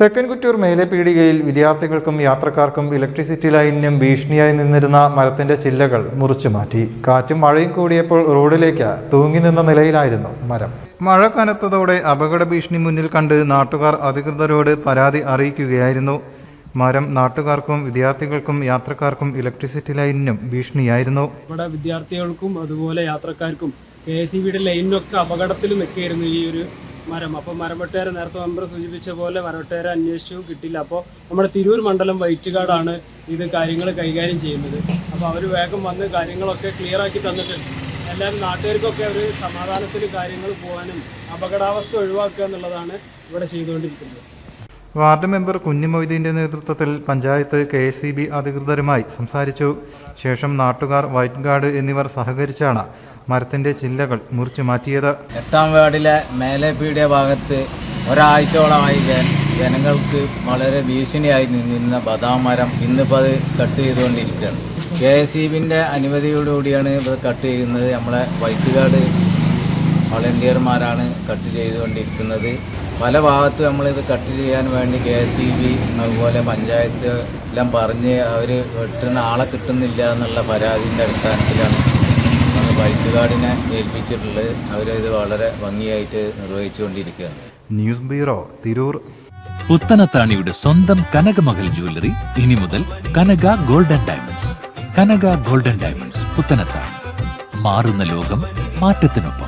തെക്കൻ കുറ്റൂർ മേലെപീടികയിൽ വിദ്യാർത്ഥികൾക്കും യാത്രക്കാർക്കും ഇലക്ട്രിസിറ്റി ലൈനിനും ഭീഷണിയായി നിന്നിരുന്ന മരത്തിന്റെ ചില്ലകൾ മുറിച്ചു മാറ്റി. കാറ്റും മഴയും കൂടിയപ്പോൾ റോഡിലേക്ക് തൂങ്ങി നിന്ന നിലയിലായിരുന്നു മരം. മഴ കനത്തതോടെ അപകട ഭീഷണി മുന്നിൽ കണ്ട് നാട്ടുകാർ അധികൃതരോട് പരാതി അറിയിക്കുകയായിരുന്നു. മരം നാട്ടുകാർക്കും വിദ്യാർത്ഥികൾക്കും യാത്രക്കാർക്കും ഇലക്ട്രിസിറ്റി ലൈനിനും ഭീഷണിയായിരുന്നു. ഇവിടെ വിദ്യാർത്ഥികൾക്കും അതുപോലെ യാത്രക്കാർക്കും കെ എസ് ഇ ബിയുടെ ലൈനിനൊക്കെ അപകടത്തിൽ നിൽക്കുകയായിരുന്നു ഈ ഒരു മരം. അപ്പോൾ മരവെട്ടുകാരെ നേരത്തെ മെമ്പർ സൂചിപ്പിച്ച പോലെ മരവെട്ടുകാരെ അന്വേഷിച്ചു കിട്ടില്ല അപ്പോൾ നമ്മുടെ തിരൂർ മണ്ഡലം വൈറ്റുകാടാണ് ഇത് കാര്യങ്ങൾ കൈകാര്യം ചെയ്യുന്നത്. അപ്പോൾ അവർ വേഗം വന്ന് കാര്യങ്ങളൊക്കെ ക്ലിയർ ആക്കി തന്നിട്ടുണ്ട് എല്ലാവരും നാട്ടുകാർക്കൊക്കെ അവർ സമാധാനത്തിൽ കാര്യങ്ങൾ പോകാനും അപകടാവസ്ഥ ഒഴിവാക്കുക എന്നുള്ളതാണ് ഇവിടെ ചെയ്തുകൊണ്ടിരിക്കുന്നത്. വാർഡ് മെമ്പർ കുഞ്ഞുമൊയ്തീന്റെ നേതൃത്വത്തിൽ panchayat K S C B അധികൃതരുമായി സംസാരിച്ചു. ശേഷം നാട്ടുകാർ വൈറ്റ് ഗാർഡ് എന്നിവർ സഹകരിച്ചാണ് മരത്തിന്റെ ചില്ലകൾ മുറിച്ചു മാറ്റിയത്. എട്ടാം വാർഡിലെ മേലെപ്പീടിയ ഭാഗത്ത് ഒരാഴ്ചയോളമായി ജന- ജനങ്ങൾക്ക് വളരെ ഭീഷണിയായി നിന്നിരുന്ന ബദാം മരം ഇന്നിപ്പോൾ അത് കട്ട് ചെയ്തുകൊണ്ടിരിക്കുകയാണ്. കെ എസ് സി ബിന്റെ അനുമതിയോടുകൂടിയാണ് ഇത് കട്ട് ചെയ്യുന്നത്. നമ്മളെ വൈറ്റുകാട് വളണ്ടിയർമാരാണ് കട്ട് ചെയ്തുകൊണ്ടിരിക്കുന്നത്. പല ഭാഗത്തും നമ്മളിത് കട്ട് ചെയ്യാൻ വേണ്ടി കെ എസ് ഇ ബി അതുപോലെ പഞ്ചായത്ത് എല്ലാം പറഞ്ഞ് അവർ വെട്ടുന്ന ആളെ കിട്ടുന്നില്ല എന്നുള്ള പരാതിന്റെ അടിസ്ഥാനത്തിലാണ് നമ്മൾ വൈറ്റുകാടിനെ ഏൽപ്പിച്ചിട്ടുള്ളത്. അവരത് വളരെ ഭംഗിയായിട്ട് നിർവഹിച്ചുകൊണ്ടിരിക്കുകയാണ്. News bureau Tirur. പുത്തനത്താണിയുടെ സ്വന്തം കനകമകൽ ജ്വല്ലറി ഇനി മുതൽ Kanaka golden diamonds. Kanaka golden diamonds Puthanathani. മാറുന്ന ലോകം മാറ്റത്തിനൊപ്പം.